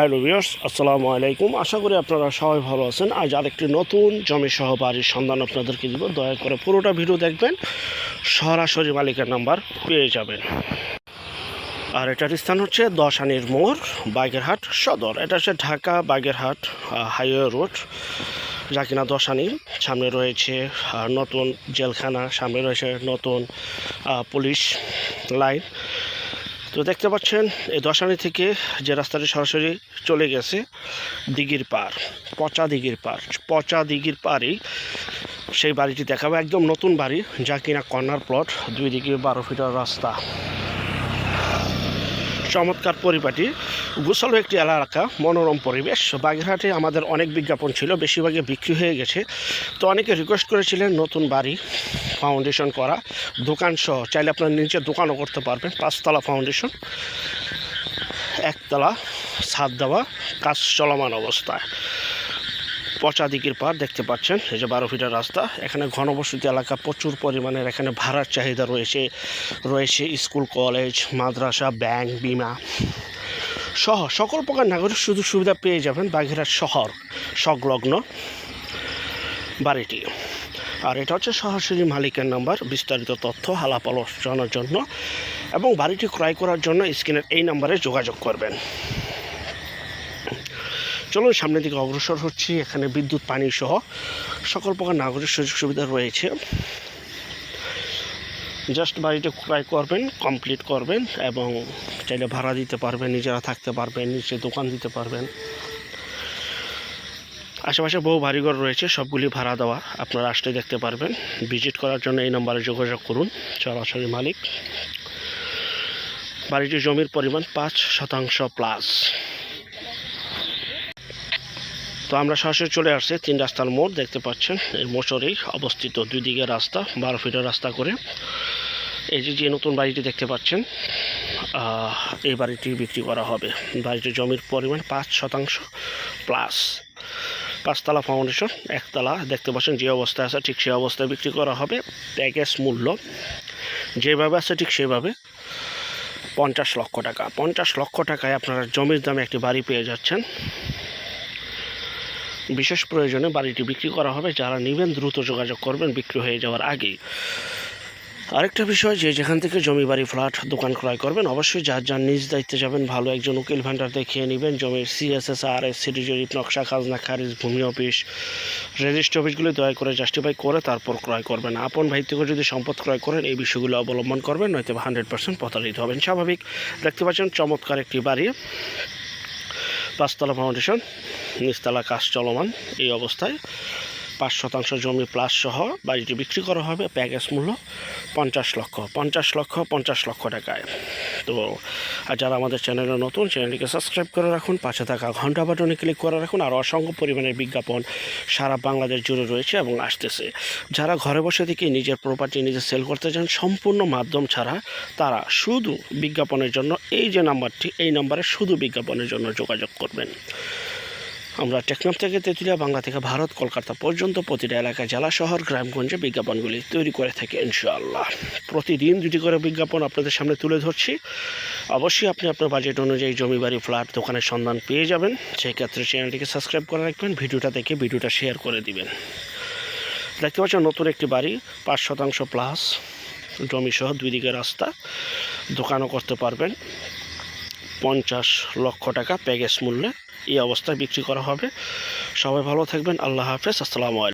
Hello viewers, আসসালামু আলাইকুম। আশা করি আপনারা সবাই ভালো আছেন। আজ আরেকটি নতুন জমি সহ বাড়ির সন্ধান আপনাদেরকে দিব। দয়া করে পুরোটা ভিডিও দেখবেন, সরাসরি মালিকের নাম্বার পেয়ে যাবেন। আর এটার স্থান হচ্ছে দশানির মোড় বাগেরহাট সদর। এটা হচ্ছে ঢাকা বাগেরহাট হাইওয়ে রোড। যা কিনা দশানি, সামনে রয়েছে নতুন জেলখানা, সামনে রয়েছে নতুন পুলিশ লাইন। তো দেখতে পাচ্ছেন এই দশানি থেকে যে রাস্তাটি সরাসরি চলে গেছে, দিঘির পার, পচা দিঘির পার, পচা দিঘির পারেই সেই বাড়িটি দেখাবো। একদম নতুন বাড়ি, যা কিনা কর্নার প্লট, দুই দিকে বারো ফিটার রাস্তা। চমৎকার পরিপাটি, গোসল একটি এলাকা, মনোরম পরিবেশ। বাগেরহাটে আমাদের অনেক বিজ্ঞাপন ছিল বেশিরভাগে বিক্রি হয়ে গেছে। তো অনেকে রিকোয়েস্ট করেছিলেন নতুন বাড়ি ফাউন্ডেশন করা, দোকান সহ। চাইলে আপনার নিচে দোকানও করতে পারবেন, পাঁচতলা ফাউন্ডেশন একতলা ছাদ দেওয়া, কাজ চলমান অবস্থায়। পচা দিকের পার দেখতে পাচ্ছেন। এই যে বারো ফিটার রাস্তা। এখানে ঘনবসতি এলাকা প্রচুর পরিমাণের এখানে ভাড়ার চাহিদা রয়েছে। রয়েছে স্কুল, কলেজ, মাদ্রাসা, ব্যাংক, বিমা সহ সকল প্রকার নাগরিক সুযোগ সুবিধা পেয়ে যাবেন বাঘেরহাট শহর সংলগ্ন বাড়িটি। আর এটা হচ্ছে সরাসরি মালিকের নাম্বার। বিস্তারিত তথ্য হালাপ আলোচনার জন্য এবং বাড়িটি ক্রয় করার জন্য স্ক্রিনের এই নাম্বারে যোগাযোগ করবেন। চলুন সামনের দিকে অগ্রসর হচ্ছি। এখানে বিদ্যুৎ, পানি সহ সকল প্রকার নাগরিক সুযোগ সুবিধা রয়েছে। জাস্ট বাড়িটা ক্রয় করবেন কমপ্লিট করবেন এবং চাইলে ভাড়া দিতে পারবেন, নিজেরা থাকতে পারবেন নিচে দোকান দিতে পারবেন। আশেপাশে বহু বাড়িঘর রয়েছে, সবগুলি ভাড়া দেওয়া। আপনারা আসলে দেখতে পারবেন। ভিজিট করার জন্য এই নম্বরে যোগাযোগ করুন। সরাসরি মালিক। বাড়িটির জমির পরিমাণ পাঁচ শতাংশ প্লাস তো আমরা সরাসরি চলে আসছি, তিন রাস্তার মোড়, দেখতে পাচ্ছেন এই মোচরেই অবস্থিত দুই দিকে রাস্তা, বারো ফিটের রাস্তা করে। এই যে যে নতুন বাড়িটি দেখতে পাচ্ছেন এই বাড়িটি বিক্রি করা হবে। বাড়িটির জমির পরিমাণ পাঁচ শতাংশ প্লাস। পাঁচতলা ফাউন্ডেশন, একতলা, দেখতে পাচ্ছেন যে অবস্থায় আছে, ঠিক সেই অবস্থায় বিক্রি করা হবে। প্যাকেজ মূল্য যেভাবে আছে, ঠিক সেভাবে পঞ্চাশ লক্ষ টাকা। পঞ্চাশ লক্ষ টাকায় আপনারা জমির দামে একটি বাড়ি পেয়ে যাচ্ছেন। বিশেষ প্রয়োজনে বাড়িটি বিক্রি করা হবে। যারা নেবেন, দ্রুত যোগাযোগ করবেন। বিক্রি হয়ে যাওয়ার আগেই। আরেকটা বিষয় যে, যেখান থেকে জমি, বাড়ি, ফ্ল্যাট, দোকান ক্রয় করবেন, অবশ্যই যার যার নিজ দায়িত্বে যাবেন, ভালো একজন উকিল ভান্ডার দেখিয়ে নেবেন। জমির সিএসএস আর এস সিডি জরিপ নকশা, খাজনা, খারিজ, ভূমি অফিস, রেজিস্ট্রি অফিসগুলি দয়া করে জাস্টিফাই করে তারপর ক্রয় করবেন। আপন ভাই থেকে যদি সম্পদ ক্রয় করেন, এই বিষয়গুলো অবলম্বন করবেন নয়তো হান্ড্রেড পার্সেন্ট প্রতারিত হবেন। স্বাভাবিক। দেখতে পাচ্ছেন, চমৎকার একটি বাড়ি। পাঁচতলা ফাউন্ডেশন নিচতলা কাজ চলমান এই অবস্থায়। পাঁচ শতাংশ জমি প্লাস সহ বাড়িটি বিক্রি করা হবে প্যাকেজ মূল্য পঞ্চাশ লক্ষ পঞ্চাশ লক্ষ পঞ্চাশ লক্ষ টাকায়। তো, আর যারা আমাদের চ্যানেলে নতুন চ্যানেলটিকে সাবস্ক্রাইব করে রাখুন, পাশে থাকা ঘণ্টা বাটনে ক্লিক করে রাখুন, আর অসংখ্য পরিমাণের বিজ্ঞাপন সারা বাংলাদেশ জুড়ে রয়েছে এবং আসতেছে। যারা ঘরে বসে থেকে নিজের প্রপার্টি নিজে সেল করতে চান, সম্পূর্ণ মাধ্যম ছাড়া তারা শুধু বিজ্ঞাপনের জন্য এই যে নাম্বারটি এই নাম্বারে শুধু বিজ্ঞাপনের জন্য যোগাযোগ করবেন। আমরা টেকনাফ থেকে তেঁতুলিয়া, বাংলা থেকে ভারত, কলকাতা পর্যন্ত প্রতিটা এলাকায় জেলা, শহর গ্রামগঞ্জে বিজ্ঞাপনগুলি তৈরি করে থাকি ইনশাআল্লাহ। প্রতিদিন দুটি করে বিজ্ঞাপন আপনাদের সামনে তুলে ধরছি। অবশ্যই আপনি আপনার বাজেট অনুযায়ী জমি, বাড়ি ফ্ল্যাট দোকানের সন্ধান পেয়ে যাবেন। সেই ক্ষেত্রে চ্যানেলটিকে সাবস্ক্রাইব করে রাখবেন, ভিডিওটা দেখে ভিডিওটা শেয়ার করে দিবেন। দেখতে পাচ্ছেন নতুন একটি বাড়ি, পাঁচ শতাংশ প্লাস জমি সহ দুই দিকে রাস্তা। দোকানও করতে পারবেন। পঞ্চাশ লক্ষ টাকা প্যাকেজ মূল্যে এই অবস্থায় বিক্রি করা হবে। সবাই ভালো থাকবেন, আল্লাহ হাফেজ, আসসালামু আলাইকুম।